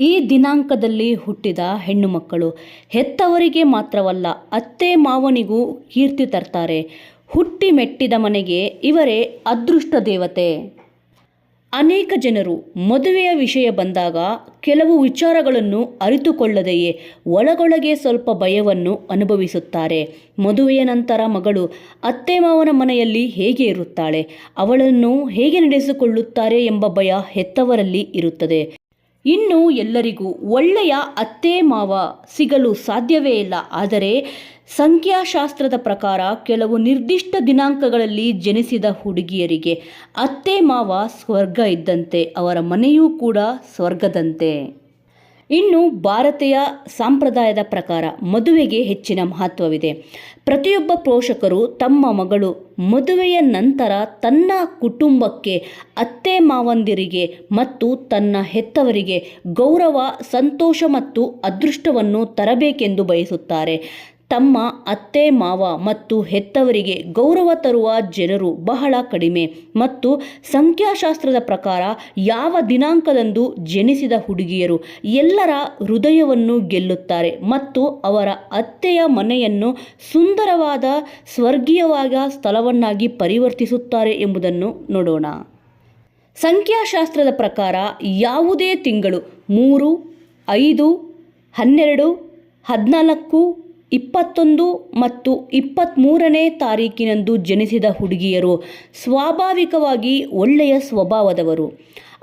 ಈ ದಿನಾಂಕದಲ್ಲಿ ಹುಟ್ಟಿದ ಹೆಣ್ಣು ಮಕ್ಕಳು ಹೆತ್ತವರಿಗೆ ಮಾತ್ರವಲ್ಲ ಅತ್ತೆ ಮಾವನಿಗೂ ಕೀರ್ತಿ ತರ್ತಾರೆ. ಹುಟ್ಟಿ ಮೆಟ್ಟಿದ ಮನೆಗೆ ಇವರೇ ಅದೃಷ್ಟ ದೇವತೆ. ಅನೇಕ ಜನರು ಮದುವೆಯ ವಿಷಯ ಬಂದಾಗ ಕೆಲವು ವಿಚಾರಗಳನ್ನು ಅರಿತುಕೊಳ್ಳದೆಯೇ ಒಳಗೊಳಗೆ ಸ್ವಲ್ಪ ಭಯವನ್ನು ಅನುಭವಿಸುತ್ತಾರೆ. ಮದುವೆಯ ನಂತರ ಮಗಳು ಅತ್ತೆ ಮಾವನ ಮನೆಯಲ್ಲಿ ಹೇಗೆ ಇರುತ್ತಾಳೆ, ಅವಳನ್ನು ಹೇಗೆ ನಡೆಸಿಕೊಳ್ಳುತ್ತಾರೆ ಎಂಬ ಭಯ ಹೆತ್ತವರಲ್ಲಿ ಇರುತ್ತದೆ. ಇನ್ನು ಎಲ್ಲರಿಗೂ ಒಳ್ಳೆಯ ಅತ್ತೆ ಮಾವ ಸಿಗಲು ಸಾಧ್ಯವೇ ಇಲ್ಲ. ಆದರೆ ಸಂಖ್ಯಾಶಾಸ್ತ್ರದ ಪ್ರಕಾರ ಕೆಲವು ನಿರ್ದಿಷ್ಟ ದಿನಾಂಕಗಳಲ್ಲಿ ಜನಿಸಿದ ಹುಡುಗಿಯರಿಗೆ ಅತ್ತೆ ಮಾವ ಸ್ವರ್ಗ ಇದ್ದಂತೆ ಅವರ ಮನೆಯೂ ಕೂಡ ಸ್ವರ್ಗದಂತೆ. ಇನ್ನು ಭಾರತೀಯ ಸಂಪ್ರದಾಯದ ಪ್ರಕಾರ ಮದುವೆಗೆ ಹೆಚ್ಚಿನ ಮಹತ್ವವಿದೆ. ಪ್ರತಿಯೊಬ್ಬ ಪೋಷಕರು ತಮ್ಮ ಮಗಳು ಮದುವೆಯ ನಂತರ ತನ್ನ ಕುಟುಂಬಕ್ಕೆ ಅತ್ತೆ ಮಾವಂದಿರಿಗೆ ಮತ್ತು ತನ್ನ ಹೆತ್ತವರಿಗೆ ಗೌರವ, ಸಂತೋಷ ಮತ್ತು ಅದೃಷ್ಟವನ್ನು ತರಬೇಕೆಂದು ಬಯಸುತ್ತಾರೆ. ತಮ್ಮ ಅತ್ತೆ, ಮಾವ ಮತ್ತು ಹೆತ್ತವರಿಗೆ ಗೌರವ ತರುವ ಜನರು ಬಹಳ ಕಡಿಮೆ ಮತ್ತು ಸಂಖ್ಯಾಶಾಸ್ತ್ರದ ಪ್ರಕಾರ ಯಾವ ದಿನಾಂಕದಂದು ಜನಿಸಿದ ಹುಡುಗಿಯರು ಎಲ್ಲರ ಹೃದಯವನ್ನು ಗೆಲ್ಲುತ್ತಾರೆ ಮತ್ತು ಅವರ ಅತ್ತೆಯ ಮನೆಯನ್ನು ಸುಂದರವಾದ ಸ್ವರ್ಗೀಯವಾದ ಸ್ಥಳವನ್ನಾಗಿ ಪರಿವರ್ತಿಸುತ್ತಾರೆ ಎಂಬುದನ್ನು ನೋಡೋಣ. ಸಂಖ್ಯಾಶಾಸ್ತ್ರದ ಪ್ರಕಾರ ಯಾವುದೇ ತಿಂಗಳು ಮೂರು, ಐದು, ಹನ್ನೆರಡು, ಹದಿನಾಲ್ಕು ಇಪ್ಪತ್ತೊಂದು ಮತ್ತು ಇಪ್ಪತ್ತ್ಮೂರನೇ ತಾರೀಕಿನಂದು ಜನಿಸಿದ ಹುಡುಗಿಯರು ಸ್ವಾಭಾವಿಕವಾಗಿ ಒಳ್ಳೆಯ ಸ್ವಭಾವದವರು.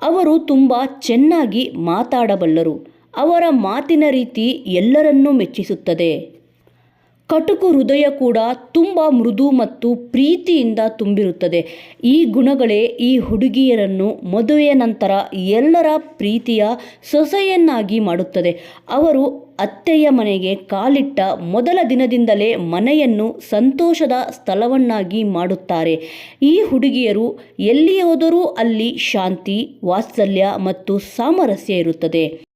ಅವರು ತುಂಬ ಚೆನ್ನಾಗಿ ಮಾತಾಡಬಲ್ಲರು. ಅವರ ಮಾತಿನ ರೀತಿ ಎಲ್ಲರನ್ನೂ ಮೆಚ್ಚಿಸುತ್ತದೆ. ಕಟುಕು ಹೃದಯ ಕೂಡ ತುಂಬ ಮೃದು ಮತ್ತು ಪ್ರೀತಿಯಿಂದ ತುಂಬಿರುತ್ತದೆ. ಈ ಗುಣಗಳೇ ಈ ಹುಡುಗಿಯರನ್ನು ಮದುವೆಯ ನಂತರ ಎಲ್ಲರ ಪ್ರೀತಿಯ ಸೊಸೆಯನ್ನಾಗಿ ಮಾಡುತ್ತದೆ. ಅವರು ಅತ್ತೆಯ ಮನೆಗೆ ಕಾಲಿಟ್ಟ ಮೊದಲ ದಿನದಿಂದಲೇ ಮನೆಯನ್ನು ಸಂತೋಷದ ಸ್ಥಳವನ್ನಾಗಿ ಮಾಡುತ್ತಾರೆ. ಈ ಹುಡುಗಿಯರು ಎಲ್ಲಿ ಹೋದರೂ ಅಲ್ಲಿ ಶಾಂತಿ, ವಾತ್ಸಲ್ಯ ಮತ್ತು ಸಾಮರಸ್ಯ ಇರುತ್ತದೆ.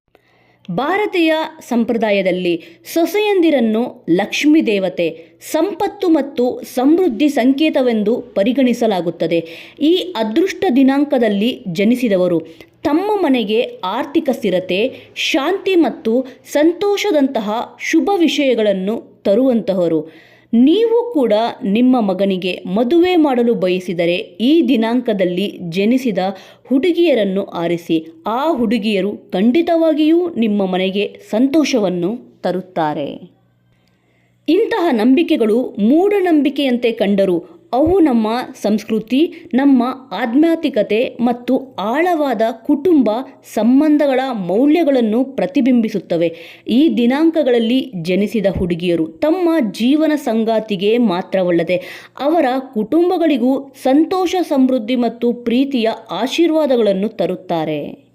ಭಾರತೀಯ ಸಂಪ್ರದಾಯದಲ್ಲಿ ಸೊಸೆಯಂದಿರನ್ನು ಲಕ್ಷ್ಮೀ ದೇವತೆ, ಸಂಪತ್ತು ಮತ್ತು ಸಮೃದ್ಧಿ ಸಂಕೇತವೆಂದು ಪರಿಗಣಿಸಲಾಗುತ್ತದೆ. ಈ ಅದೃಷ್ಟ ದಿನಾಂಕದಲ್ಲಿ ಜನಿಸಿದವರು ತಮ್ಮ ಮನೆಗೆ ಆರ್ಥಿಕ ಸ್ಥಿರತೆ, ಶಾಂತಿ ಮತ್ತು ಸಂತೋಷದಂತಹ ಶುಭ ವಿಷಯಗಳನ್ನು ತರುವಂತಹವರು. ನೀವು ಕೂಡ ನಿಮ್ಮ ಮಗನಿಗೆ ಮದುವೆ ಮಾಡಲು ಬಯಸಿದರೆ ಈ ದಿನಾಂಕದಲ್ಲಿ ಜನಿಸಿದ ಹುಡುಗಿಯರನ್ನು ಆರಿಸಿ, ಆ ಹುಡುಗಿಯರು ಖಂಡಿತವಾಗಿಯೂ ನಿಮ್ಮ ಮನೆಗೆ ಸಂತೋಷವನ್ನು ತರುತ್ತಾರೆ. ಇಂತಹ ನಂಬಿಕೆಗಳು ಮೂಢನಂಬಿಕೆಯಂತೆ ಕಂಡರೂ ಅವು ನಮ್ಮ ಸಂಸ್ಕೃತಿ, ನಮ್ಮ ಆಧ್ಯಾತ್ಮಿಕತೆ ಮತ್ತು ಆಳವಾದ ಕುಟುಂಬ ಸಂಬಂಧಗಳ ಮೌಲ್ಯಗಳನ್ನು ಪ್ರತಿಬಿಂಬಿಸುತ್ತವೆ. ಈ ದಿನಾಂಕಗಳಲ್ಲಿ ಜನಿಸಿದ ಹುಡುಗಿಯರು ತಮ್ಮ ಜೀವನ ಸಂಗಾತಿಗೆ ಮಾತ್ರವಲ್ಲದೆ ಅವರ ಕುಟುಂಬಗಳಿಗೂ ಸಂತೋಷ, ಸಮೃದ್ಧಿ ಮತ್ತು ಪ್ರೀತಿಯ ಆಶೀರ್ವಾದಗಳನ್ನು ತರುತ್ತಾರೆ.